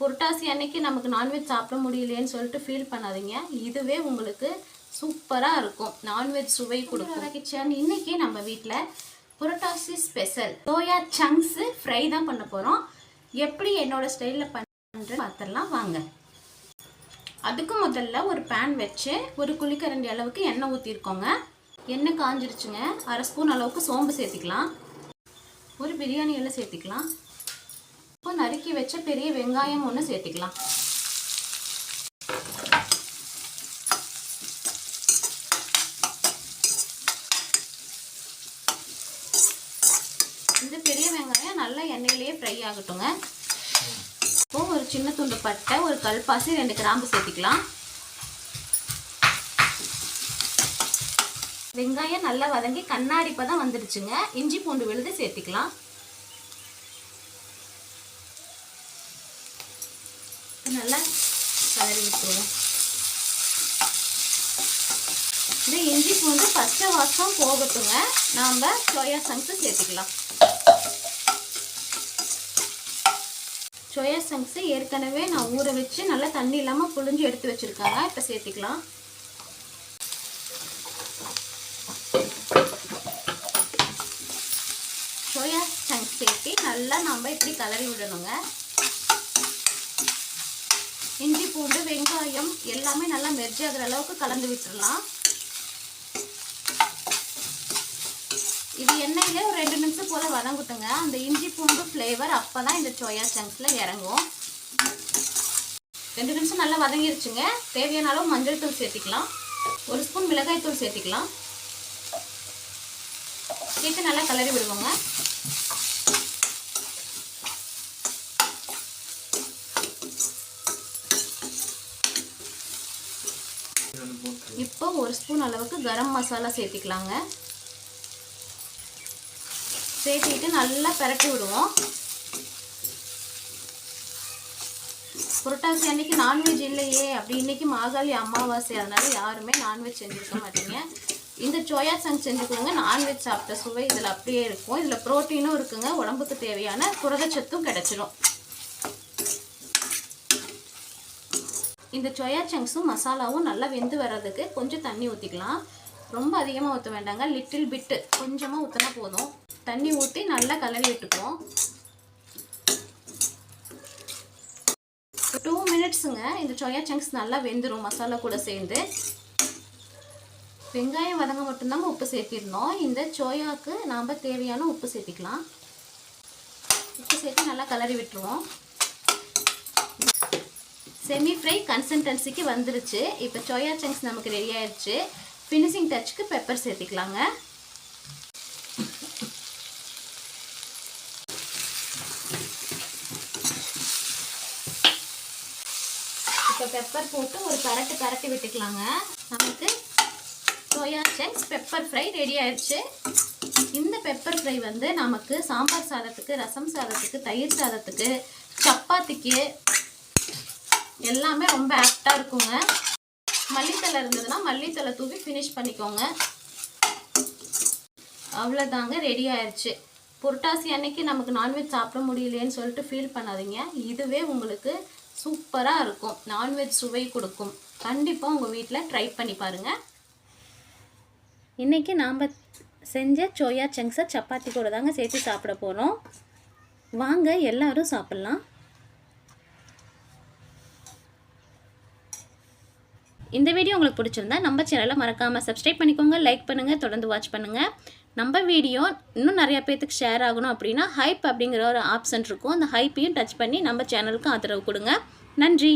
புரட்டாசி அன்னைக்கு நமக்கு நான்வெஜ் சாப்பிட முடியலையேன்னு சொல்லிட்டு ஃபீல் பண்ணாதீங்க. இதுவே உங்களுக்கு சூப்பராக இருக்கும். நான்வெஜ் சுவை கொடுக்கும். கிச்சன் இன்னைக்கு நம்ம வீட்டில் Purattasi special soya chunks fry தான் பண்ண போகிறோம் எப்படி என்னோட ஸ்டைலில் பண்ணுறது பார்த்துடலாம் வாங்க. அதுக்கு முதல்ல ஒரு பேன் வச்சு ஒரு குளிக்கரண்டி அளவுக்கு எண்ணெய் ஊற்றிருக்கோங்க எண்ணெய் காஞ்சிருச்சுங்க. அரை ஸ்பூன் அளவுக்கு சோம்பு சேர்த்திக்கலாம். ஒரு பிரியாணி எல்லாம் சேர்த்திக்கலாம். இப்போ நறுக்கி வச்ச பெரிய வெங்காயம் ஒன்று சேர்த்துக்கலாம். இந்த பெரிய வெங்காயம் நல்லா எண்ணெயிலேயே ஃப்ரை ஆகட்டுங்க. இப்போ ஒரு சின்ன துண்டு பட்டை ஒரு கல்பாசி ரெண்டு கிராம்பு சேர்த்திக்கலாம். வெங்காயம் நல்லா வதங்கி கண்ணாடி பதம் வந்துடுச்சுங்க. இஞ்சி பூண்டு விழுது சேர்த்துக்கலாம். நல்லா கலரி விட்டுருவோம். இந்த இஞ்சி பூண்டு பச்சை வாசம் போகட்டுங்க. நாம் சோயா சங்ஸு சேர்த்துக்கலாம். சோயா சங்ஸு ஏற்கனவே நான் ஊற வச்சு நல்லா தண்ணி இல்லாமல் புழிஞ்சு எடுத்து வச்சுருக்காங்க இப்போ சேர்த்துக்கலாம். சோயா சங்க்ஸ் சேர்த்து நல்லா நம்ம இப்படி கலரி விடணுங்க. இஞ்சி பூண்டு வெங்காயம் எல்லாமே நல்லா மெர்ஜி ஆகிற அளவுக்கு கலந்து விட்டுடலாம் இது எண்ணெயிலே ஒரு ரெண்டு நிமிஷம் போல் வதங்கட்டுங்க. அந்த இஞ்சி பூண்டு ஃப்ளேவர் அப்போ தான் இந்த சோயா சங்க்ஸில் இறங்கும். ரெண்டு நிமிஷம் நல்லா வதங்கிருச்சுங்க. தேவையான அளவு மஞ்சள் தூள் சேர்த்திக்கலாம். ஒரு ஸ்பூன் மிளகாய் தூள் சேர்த்திக்கலாம். சேர்த்து நல்லா கலரி விடுவோங்க. இப்போ ஒரு ஸ்பூன் அளவுக்கு கரம் மசாலா சேர்த்திக்கலாங்க. சேர்த்திட்டு நல்லா பரட்டி விடுவோம். புரட்டாசி அன்னைக்கு நான்வெஜ் இல்லையே அப்படி இன்னைக்கு மாகாளி அமாவாசை அதனால் யாருமே நான்வெஜ் செஞ்சுருக்க மாட்டீங்க. இந்த சோயா சங்க் செஞ்சுக்கோங்க. நான்வெஜ் சாப்பிட்ட சுவை இதில் அப்படியே இருக்கும். இதில் ப்ரோட்டீனும் இருக்குங்க. உடம்புக்கு தேவையான புரதச்சத்தும் கிடைச்சிரும். இந்த சோயா சங்க்ஸும் மசாலாவும் நல்லா வெந்து வர்றதுக்கு கொஞ்சம் தண்ணி ஊற்றிக்கலாம் ரொம்ப அதிகமாக ஊற்ற வேண்டாங்க. லிட்டில் பிட்டு கொஞ்சமாக ஊற்றினா போதும். தண்ணி ஊற்றி நல்லா கலரி விட்டுக்குவோம். டூ மினிட்ஸுங்க இந்த சோயா சங்க்ஸ் நல்லா வெந்துடும் மசாலா கூட சேர்ந்து. வெங்காயம் வதங்க மட்டும்தாங்க உப்பு சேர்த்திருந்தோம் இந்த சோயாவுக்கு நாம் தேவையான உப்பு சேர்த்திக்கலாம். உப்பு சேர்த்து நல்லா கலரி விட்டுருவோம். செமி ஃப்ரை கன்சிஸ்டன்சிக்கு வந்துருச்சு. இப்போ சோயா சங்க்ஸ் நமக்கு ரெடி ஆயிடுச்சு ஃபினிஷிங் டச்சுக்கு பெப்பர் சேர்த்திக்கலாங்க. இப்போ பெப்பர் போட்டு ஒரு பரட்டு பரட்டி விட்டுக்கலாங்க. நமக்கு soya chunks pepper fry ready ஆயிடுச்சு இந்த பெப்பர் ஃப்ரை வந்து நமக்கு சாம்பார் சாதத்துக்கு ரசம் சாதத்துக்கு தயிர் சாதத்துக்கு சப்பாத்திக்கு எல்லாமே ரொம்ப ஆப்டாக இருக்குங்க. மல்லித்தலை இருந்ததுன்னா மல்லித்தலை தூவி ஃபினிஷ் பண்ணிக்கோங்க. அவ்வளோதாங்க ரெடி ஆயிடுச்சு புரட்டாசி அன்னைக்கு நமக்கு நான்வெஜ் சாப்பிட முடியலையேன்னு சொல்லிட்டு ஃபீல் பண்ணாதீங்க. இதுவே உங்களுக்கு சூப்பராக இருக்கும். நான்வெஜ் சுவை கொடுக்கும். கண்டிப்பாக உங்கள் வீட்டில் ட்ரை பண்ணி பாருங்கள் இன்றைக்கி நாம் செஞ்ச சோயா சங்க்ஸை சப்பாத்தி கூட தாங்க சேர்த்து சாப்பிட போகிறோம் வாங்க எல்லோரும் சாப்பிட்லாம். இந்த வீடியோ உங்களுக்கு பிடிச்சிருந்தா நம்ம சேனலை மறக்காமல் சப்ஸ்கிரைப் பண்ணிக்கோங்க லைக் பண்ணுங்கள் தொடர்ந்து வாட்ச் பண்ணுங்கள் நம்ம வீடியோ இன்னும் நிறையா பேர்த்துக்கு ஷேர் ஆகணும் அப்படின்னா ஹைப் அப்படிங்கிற ஒரு ஆப்ஷன் இருக்கும். அந்த ஹைப்பையும் டச் பண்ணி நம்ம சேனலுக்கு ஆதரவு கொடுங்க. நன்றி.